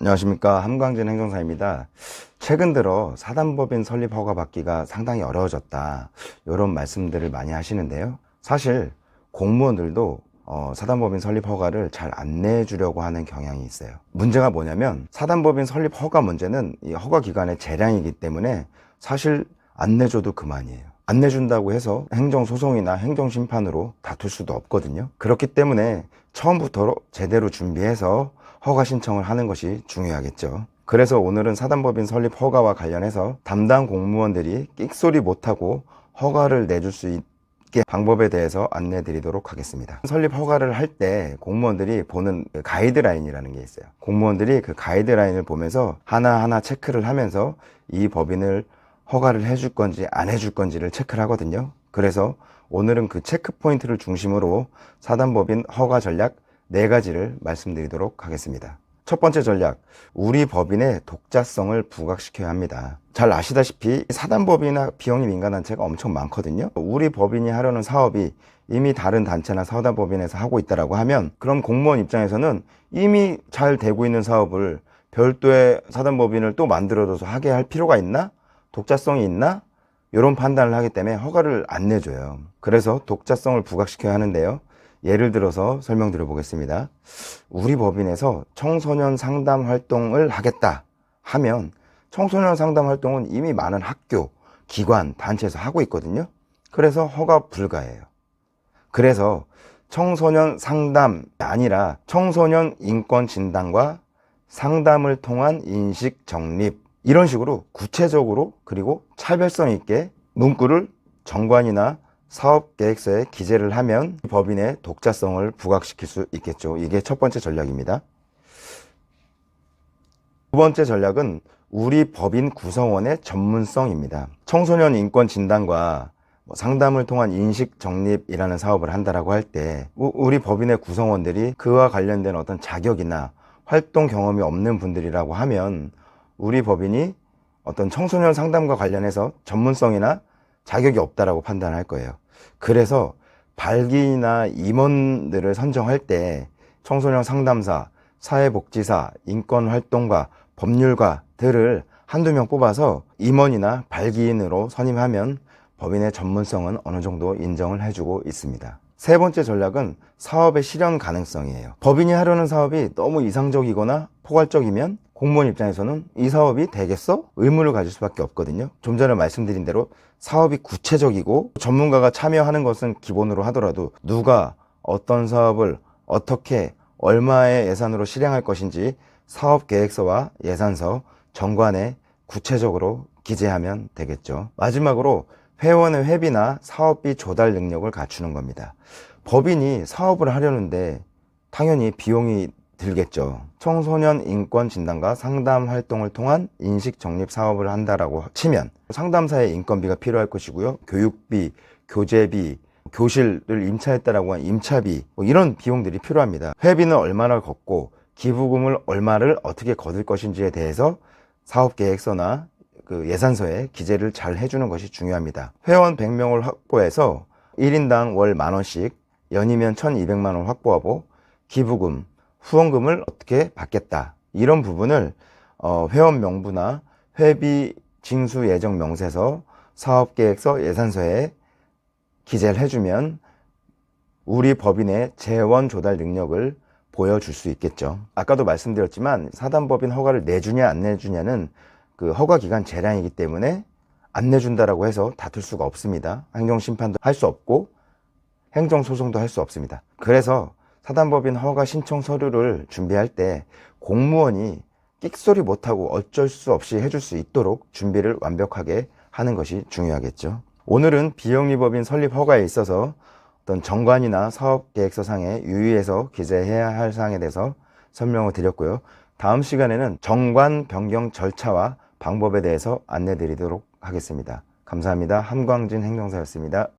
안녕하십니까 함광진 행정사입니다. 최근 들어 사단법인 설립 허가 받기가 상당히 어려워졌다. 이런 말씀들을 많이 하시는데요. 사실 공무원들도 어, 사단법인 설립 허가를 잘 안 내주려고 하는 경향이 있어요. 문제가 뭐냐면 사단법인 설립 허가 문제는 이 허가 기관의 재량이기 때문에 사실 안 내줘도 그만이에요. 안 내준다고 해서 행정소송이나 행정심판으로 다툴 수도 없거든요. 그렇기 때문에 처음부터 제대로 준비해서 허가 신청을 하는 것이 중요하겠죠. 그래서 오늘은 사단법인 설립 허가와 관련해서 담당 공무원들이 끽소리 못하고 허가를 내줄 수 있게 방법에 대해서 안내 드리도록 하겠습니다. 설립 허가를 할 때 공무원들이 보는 그 가이드라인이라는 게 있어요. 공무원들이 그 가이드라인을 보면서 하나하나 체크를 하면서 이 법인을 허가를 해줄 건지 안 해줄 건지를 체크를 하거든요. 그래서 오늘은 그 체크 포인트를 중심으로 사단법인 허가 전략 네 가지를 말씀드리도록 하겠습니다. 첫 번째 전략, 우리 법인의 독자성을 부각시켜야 합니다. 잘 아시다시피 사단법인이나 비영리 민간단체가 엄청 많거든요. 우리 법인이 하려는 사업이 이미 다른 단체나 사단법인에서 하고 있다라고 하면 그럼 공무원 입장에서는 이미 잘 되고 있는 사업을 별도의 사단법인을 또 만들어줘서 하게 할 필요가 있나? 독자성이 있나? 이런 판단을 하기 때문에 허가를 안 내줘요. 그래서 독자성을 부각시켜야 하는데요. 예를 들어서 설명드려 보겠습니다. 우리 법인에서 청소년 상담 활동을 하겠다 하면 청소년 상담 활동은 이미 많은 학교, 기관, 단체에서 하고 있거든요. 그래서 허가 불가해요. 그래서 청소년 상담이 아니라 청소년 인권 진단과 상담을 통한 인식 정립 이런 식으로 구체적으로 그리고 차별성 있게 문구를 정관이나 사업 계획서에 기재를 하면 법인의 독자성을 부각시킬 수 있겠죠. 이게 첫 번째 전략입니다. 두 번째 전략은 우리 법인 구성원의 전문성입니다. 청소년 인권 진단과 뭐 상담을 통한 인식 정립이라는 사업을 한다라고 할 때 우리 법인의 구성원들이 그와 관련된 어떤 자격이나 활동 경험이 없는 분들이라고 하면 우리 법인이 어떤 청소년 상담과 관련해서 전문성이나 자격이 없다라고 판단할 거예요. 그래서 발기나 임원들을 선정할 때 청소년 상담사, 사회복지사, 인권활동가, 법률가 들을 한두 명 뽑아서 임원이나 발기인으로 선임하면 법인의 전문성은 어느 정도 인정을 해주고 있습니다. 세 번째 전략은 사업의 실현 가능성이에요. 법인이 하려는 사업이 너무 이상적이거나 포괄적이면 공무원 입장에서는 이 사업이 되겠어? 의문을 가질 수밖에 없거든요. 좀 전에 말씀드린 대로 사업이 구체적이고 전문가가 참여하는 것은 기본으로 하더라도 누가 어떤 사업을 어떻게 얼마의 예산으로 실행할 것인지 사업 계획서와 예산서 정관에 구체적으로 기재하면 되겠죠. 마지막으로 회원의 회비나 사업비 조달 능력을 갖추는 겁니다. 법인이 사업을 하려는데 당연히 비용이 들겠죠. 청소년 인권 진단과 상담 활동을 통한 인식 정립 사업을 한다라고 치면 상담사의 인건비가 필요할 것이고요. 교육비, 교재비, 교실을 임차했다라고 한 임차비 뭐 이런 비용들이 필요합니다. 회비는 얼마나 걷고 기부금을 얼마를 어떻게 거둘 것인지에 대해서 사업 계획서나 그 예산서에 기재를 잘 해주는 것이 중요합니다. 회원 100명을 확보해서 1인당 월 만원씩 연이면 1200만 원 확보하고 기부금, 후원금을 어떻게 받겠다. 이런 부분을 어, 회원 명부나 회비 징수 예정 명세서, 사업계획서, 예산서에 기재를 해주면 우리 법인의 재원 조달 능력을 보여줄 수 있겠죠. 아까도 말씀드렸지만 사단법인 허가를 내주냐 안 내주냐는 그 허가 기간 재량이기 때문에 안 내준다라고 해서 다툴 수가 없습니다. 행정 심판도 할 수 없고 행정 소송도 할 수 없습니다. 그래서 사단법인 허가 신청 서류를 준비할 때 공무원이 끽소리 못하고 어쩔 수 없이 해줄 수 있도록 준비를 완벽하게 하는 것이 중요하겠죠. 오늘은 비영리법인 설립 허가에 있어서 어떤 정관이나 사업계획서상에 유의해서 기재해야 할 사항에 대해서 설명을 드렸고요. 다음 시간에는 정관 변경 절차와 방법에 대해서 안내 드리도록 하겠습니다. 감사합니다. 함광진 행정사였습니다.